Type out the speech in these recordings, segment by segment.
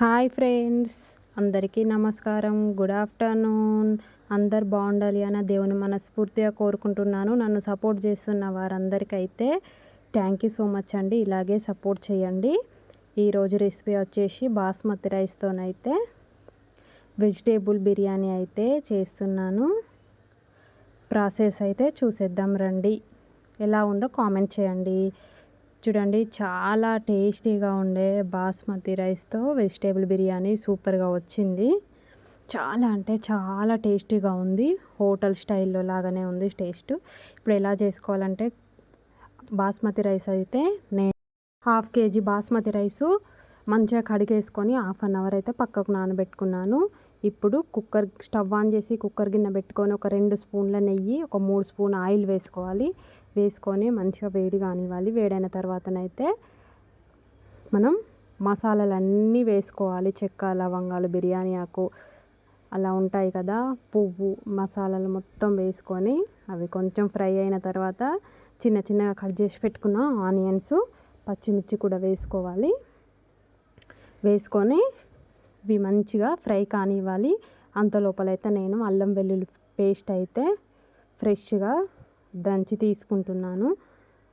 Hi friends అందరికీ నమస్కారం. Good afternoon. అందరు బాగుండాలి అని దేవుని మనస్ఫూర్తిగా కోరుకుంటున్నాను. నన్ను సపోర్ట్ చేస్తున్న వారందరికైతే థ్యాంక్ యూ సో మచ్ అండి. ఇలాగే సపోర్ట్ చేయండి. ఈరోజు రెసిపీ వచ్చేసి బాస్మతి రైస్తోనైతే వెజిటేబుల్ బిర్యానీ అయితే చేస్తున్నాను. ప్రాసెస్ అయితే చూసేద్దాం రండి. ఎలా ఉందో కామెంట్ చేయండి. చూడండి చాలా టేస్టీగా ఉండే బాస్మతి రైస్తో వెజిటేబుల్ బిర్యానీ సూపర్గా వచ్చింది. చాలా అంటే చాలా టేస్టీగా ఉంది. హోటల్ స్టైల్లో లాగానే ఉంది టేస్ట్. ఇప్పుడు ఎలా చేసుకోవాలంటే బాస్మతి రైస్ అయితే నేను హాఫ్ కేజీ బాస్మతి రైసు మంచిగా కడిగేసుకొని హాఫ్ అన్ అవర్ అయితే పక్కకు నానబెట్టుకున్నాను. ఇప్పుడు కుక్కర్ స్టవ్ ఆన్ చేసి కుక్కర్ గిన్నె పెట్టుకొని ఒక రెండు స్పూన్ల నెయ్యి ఒక మూడు స్పూన్ ఆయిల్ వేసుకోవాలి. వేసుకొని మంచిగా వేడి కానివ్వాలి. వేడైన తర్వాతనైతే మనం మసాలాలన్నీ వేసుకోవాలి. చెక్క లవంగాలు బిర్యానీ ఆకు అలా ఉంటాయి కదా. పువ్వు మసాలాలు మొత్తం వేసుకొని అవి కొంచెం ఫ్రై అయిన తర్వాత చిన్న చిన్నగా కట్ చేసి పెట్టుకున్న ఆనియన్స్ పచ్చిమిర్చి కూడా వేసుకోవాలి. వేసుకొని ఇవి మంచిగా ఫ్రై కానివ్వాలి. అంత లోపలైతే నేను అల్లం వెల్లుల్లి పేస్ట్ అయితే ఫ్రెష్గా దంచి తీసుకుంటున్నాను.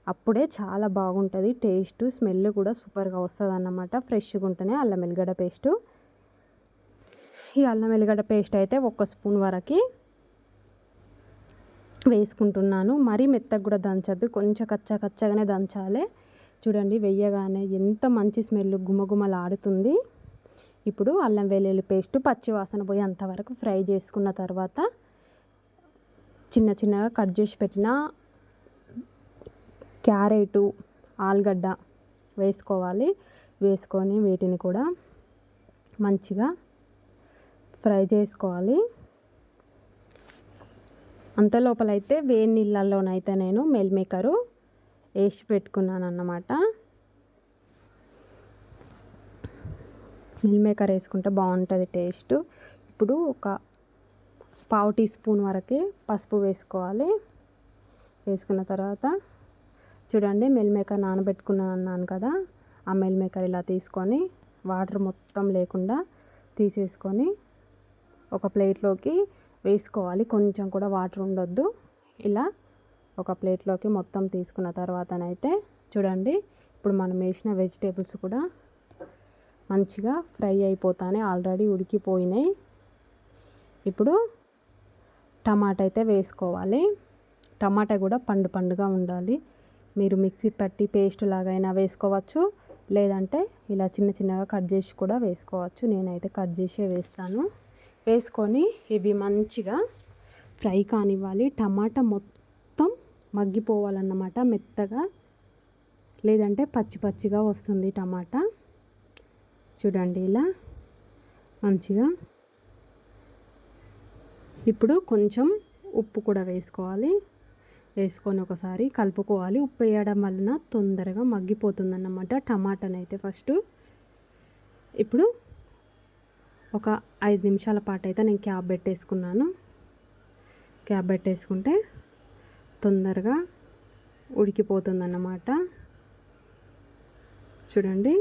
అప్పుడే చాలా బాగుంటుంది. టేస్ట్ స్మెల్ కూడా సూపర్గా వస్తుంది అన్నమాట ఫ్రెష్గా ఉంటేనే అల్లం వెల్లిగడ్డ పేస్టు. ఈ అల్లం వెల్లిగడ్డ పేస్ట్ అయితే ఒక స్పూన్ వరకు వేసుకుంటున్నాను. మరీ మెత్తగా కూడా దంచద్దు. కొంచెం కచ్చా కచ్చగానే దంచాలి. చూడండి వెయ్యగానే ఎంత మంచి స్మెల్ గుమగుమలాడుతుంది. ఇప్పుడు అల్లం వెల్లుల్లి పేస్ట్ పచ్చి వాసన పోయి అంతవరకు ఫ్రై చేసుకున్న తర్వాత చిన్న చిన్నగా కట్ చేసి పెట్టిన క్యారెటు ఆలుగడ్డ వేసుకోవాలి. వేసుకొని వీటిని కూడా మంచిగా ఫ్రై చేసుకోవాలి. అంత లోపలైతే వేడి నీళ్ళల్లోనైతే నేను మెల్ మేకరు వేసి పెట్టుకున్నాను అన్నమాట మిల్ మేకర్ వేసుకుంటే బాగుంటుంది టేస్ట్. ఇప్పుడు ఒక పావు టీ స్పూన్ వరకు పసుపు వేసుకోవాలి. వేసుకున్న తర్వాత చూడండి మెల్ మేకర్ నానబెట్టుకున్నాను అన్నాను కదా ఆ మెల్ మేకర్ ఇలా తీసుకొని వాటర్ మొత్తం లేకుండా తీసేసుకొని ఒక ప్లేట్లోకి వేసుకోవాలి. కొంచెం కూడా వాటర్ ఉండొద్దు. ఇలా ఒక ప్లేట్లోకి మొత్తం తీసుకున్న తర్వాతనైతే చూడండి ఇప్పుడు మనం వేసిన వెజిటేబుల్స్ కూడా మంచిగా ఫ్రై అయిపోతానే ఆల్రెడీ ఉడికిపోయినాయి. ఇప్పుడు టమాటా అయితే వేసుకోవాలి. టమాటా కూడా పండు పండుగా ఉండాలి. మీరు మిక్సీ పట్టి పేస్ట్ లాగైనా వేసుకోవచ్చు. లేదంటే ఇలా చిన్న చిన్నగా కట్ చేసి కూడా వేసుకోవచ్చు. నేనైతే కట్ చేసే వేస్తాను. వేసుకొని ఇవి మంచిగా ఫ్రై కానివ్వాలి. టమాటా మొత్తం మగ్గిపోవాలన్నమాట మెత్తగా. లేదంటే పచ్చి పచ్చిగా వస్తుంది టమాటా. చూడండి ఇలా మంచిగా ఇప్పుడు కొంచెం ఉప్పు కూడా వేసుకోవాలి. వేసుకొని ఒకసారి కలుపుకోవాలి. ఉప్పు వేయడం వలన తొందరగా మగ్గిపోతుందన్నమాట టమాటానైతే ఫస్ట్. ఇప్పుడు ఒక ఐదు నిమిషాల పాటు అయితే నేను క్యాబ్ పెట్టేసుకున్నాను. క్యాబ్ పెట్టేసుకుంటే తొందరగా ఉడికిపోతుందన్నమాట. చూడండి.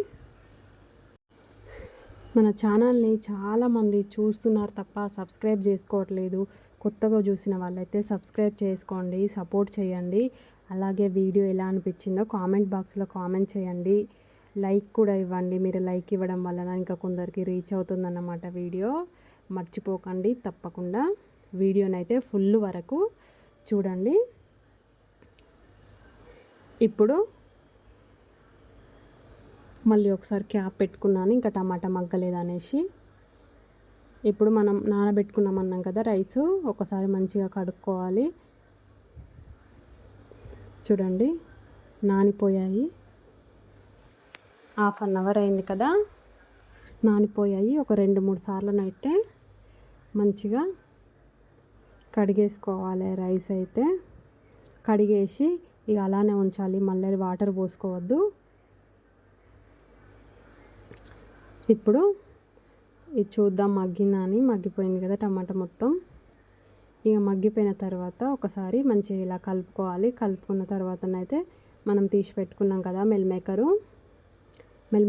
మన ఛానల్ని చాలామంది చూస్తున్నారు తప్ప సబ్స్క్రైబ్ చేసుకోవట్లేదు. కొత్తగా చూసిన వాళ్ళైతే సబ్స్క్రైబ్ చేసుకోండి సపోర్ట్ చేయండి. అలాగే వీడియో ఎలా అనిపించిందో కామెంట్ బాక్స్లో కామెంట్ చేయండి. లైక్ కూడా ఇవ్వండి. మీరు లైక్ ఇవ్వడం వలన ఇంకా కొందరికి రీచ్ అవుతుందన్నమాట వీడియో. మర్చిపోకండి తప్పకుండా. వీడియోనైతే ఫుల్ వరకు చూడండి. ఇప్పుడు మళ్ళీ ఒకసారి క్యాప్ పెట్టుకున్నాను. ఇంకా టమాటా మగ్గలేదు అనేసి ఇప్పుడు మనం నానబెట్టుకున్నాం అన్నాం కదా రైస్. ఒకసారి మంచిగా కడుక్కోవాలి. చూడండి నానిపోయాయి. హాఫ్ అన్ అవర్ అయింది కదా. నానిపోయాయి. ఒక రెండు మూడు సార్లు నైతే మంచిగా కడిగేసుకోవాలి రైస్ అయితే. కడిగేసి ఇక అలానే ఉంచాలి. మళ్ళీ వాటర్ పోసుకోవద్దు. ఇప్పుడు ఇది చూద్దాం మగ్గిందా అని. మగ్గిపోయింది కదా టమాటా మొత్తం. ఇక మగ్గిపోయిన తర్వాత ఒకసారి మంచిగా ఇలా కలుపుకోవాలి. కలుపుకున్న తర్వాతనైతే మనం తీసి పెట్టుకున్నాం కదా మెల్ మేకరు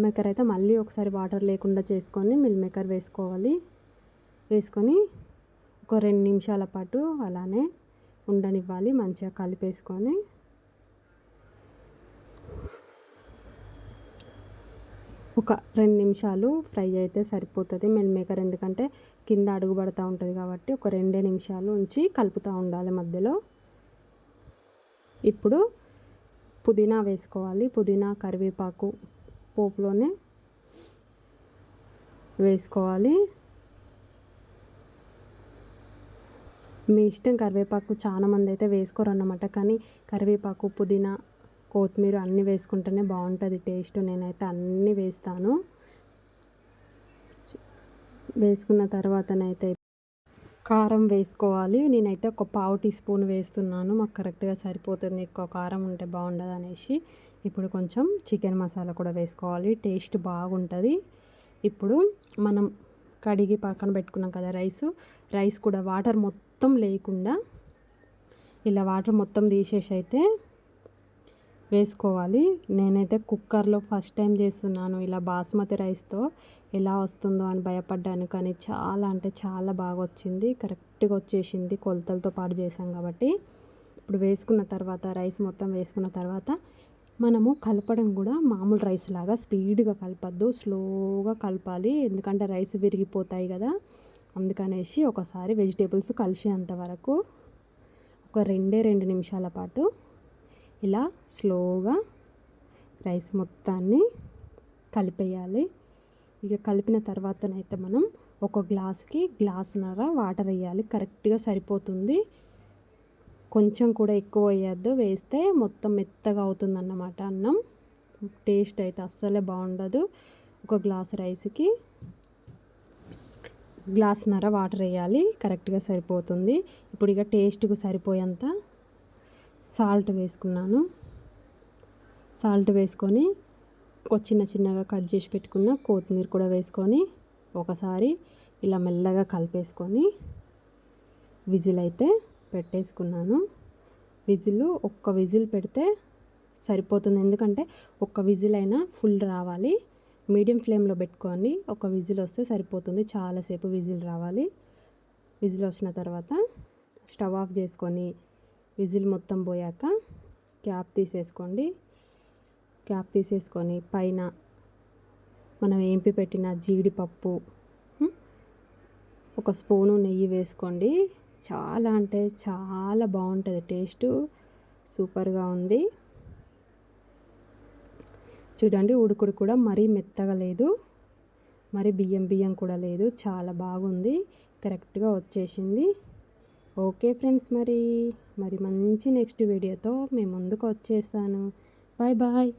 మేకర్ అయితే మళ్ళీ ఒకసారి వాటర్ లేకుండా చేసుకొని మిల్ మేకర్ వేసుకోవాలి. వేసుకొని ఒక రెండు నిమిషాల పాటు అలానే ఉండనివ్వాలి. మంచిగా కలిపేసుకొని ఒక రెండు నిమిషాలు ఫ్రై అయితే సరిపోతుంది మెల్ మేకర్ ఎందుకంటే కింద అడుగు పడుతూ ఉంటుంది కాబట్టి ఒక రెండే నిమిషాలు ఉంచి కలుపుతూ ఉండాలి మధ్యలో. ఇప్పుడు పుదీనా వేసుకోవాలి. పుదీనా కరివేపాకు పోపులోనే వేసుకోవాలి. మీ ఇష్టం కరివేపాకు చాలా మంది అయితే వేసుకోరు అన్నమాట కానీ కరివేపాకు పుదీనా కొత్తిమీర అన్నీ వేసుకుంటేనే బాగుంటుంది టేస్ట్. నేనైతే అన్నీ వేస్తాను. వేసుకున్న తర్వాతనైతే కారం వేసుకోవాలి. నేనైతే ఒక పావు టీ స్పూన్ వేస్తున్నాను. మాకు కరెక్ట్గా సరిపోతుంది. ఎక్కువ కారం ఉంటే బాగుండదు అనేసి ఇప్పుడు కొంచెం చికెన్ మసాలా కూడా వేసుకోవాలి. టేస్ట్ బాగుంటుంది. ఇప్పుడు మనం కడిగి పక్కన పెట్టుకున్నాం కదా రైస్. రైస్ కూడా వాటర్ మొత్తం లేకుండా ఇలా వాటర్ మొత్తం తీసేసి అయితే వేసుకోవాలి. నేనైతే కుక్కర్లో ఫస్ట్ టైం చేస్తున్నాను ఇలా బాస్మతి రైస్తో ఎలా వస్తుందో అని భయపడ్డాను. కానీ చాలా అంటే చాలా బాగా వచ్చింది. కరెక్ట్గా వచ్చేసింది. కొలతలతో పాటు చేసాం కాబట్టి. ఇప్పుడు వేసుకున్న తర్వాత రైస్ మొత్తం వేసుకున్న తర్వాత మనము కలపడం కూడా మామూలు రైస్ లాగా స్పీడ్గా కలపద్దు. స్లోగా కలపాలి. ఎందుకంటే రైస్ విరిగిపోతాయి కదా. అందుకనేసి ఒకసారి వెజిటేబుల్స్ కలిసేంత వరకు ఒక రెండే రెండు నిమిషాల పాటు ఇలా స్లోగా రైస్ మొత్తాన్ని కలిపేయాలి. ఇక కలిపిన తర్వాతనైతే మనం ఒక గ్లాస్కి గ్లాసున్నర వాటర్ వేయాలి కరెక్ట్గా సరిపోతుంది. కొంచెం కూడా ఎక్కువ వేయద్దు వేస్తే మొత్తం మెత్తగా అవుతుంది అన్నమాట అన్నం. టేస్ట్ అయితే అస్సలే బాగుండదు. ఒక గ్లాస్ రైస్కి గ్లాస్న్నర వాటర్ వేయాలి కరెక్ట్గా సరిపోతుంది. ఇప్పుడు ఇక టేస్ట్కు సరిపోయేంత సాల్ట్ వేసుకున్నాను. సాల్ట్ వేసుకొని ఒక చిన్న చిన్నగా కట్ చేసి పెట్టుకున్న కొత్తిమీర కూడా వేసుకొని ఒకసారి ఇలా మెల్లగా కలిపేసుకొని విజిల్ అయితే పెట్టేసుకున్నాను. విజిల్ ఒక్క విజిల్ పెడితే సరిపోతుంది. ఎందుకంటే ఒక్క విజిల్ అయినా ఫుల్ రావాలి. మీడియం ఫ్లేమ్లో పెట్టుకొని ఒక విజిల్ వస్తే సరిపోతుంది. చాలాసేపు విజిల్ రావాలి. విజిల్ వచ్చిన తర్వాత స్టవ్ ఆఫ్ చేసుకొని విజిల్ మొత్తం పోయాక క్యాప్ తీసేసుకోండి. క్యాప్ తీసేసుకొని పైన మనం ఏంపి పెట్టిన జీడిపప్పు ఒక స్పూను నెయ్యి వేసుకోండి. చాలా అంటే చాలా బాగుంటుంది టేస్ట్ సూపర్గా ఉంది. చూడండి ఉడుకుడు కూడా మరీ మెత్తగా లేదు మరి బియ్యం బియ్యం కూడా లేదు చాలా బాగుంది కరెక్ట్గా వచ్చేసింది. ఓకే ఫ్రెండ్స్ మరి. మరి మంచి నెక్స్ట్ వీడియోతో మేము ముందుకు వచ్చేస్తాను. Bye bye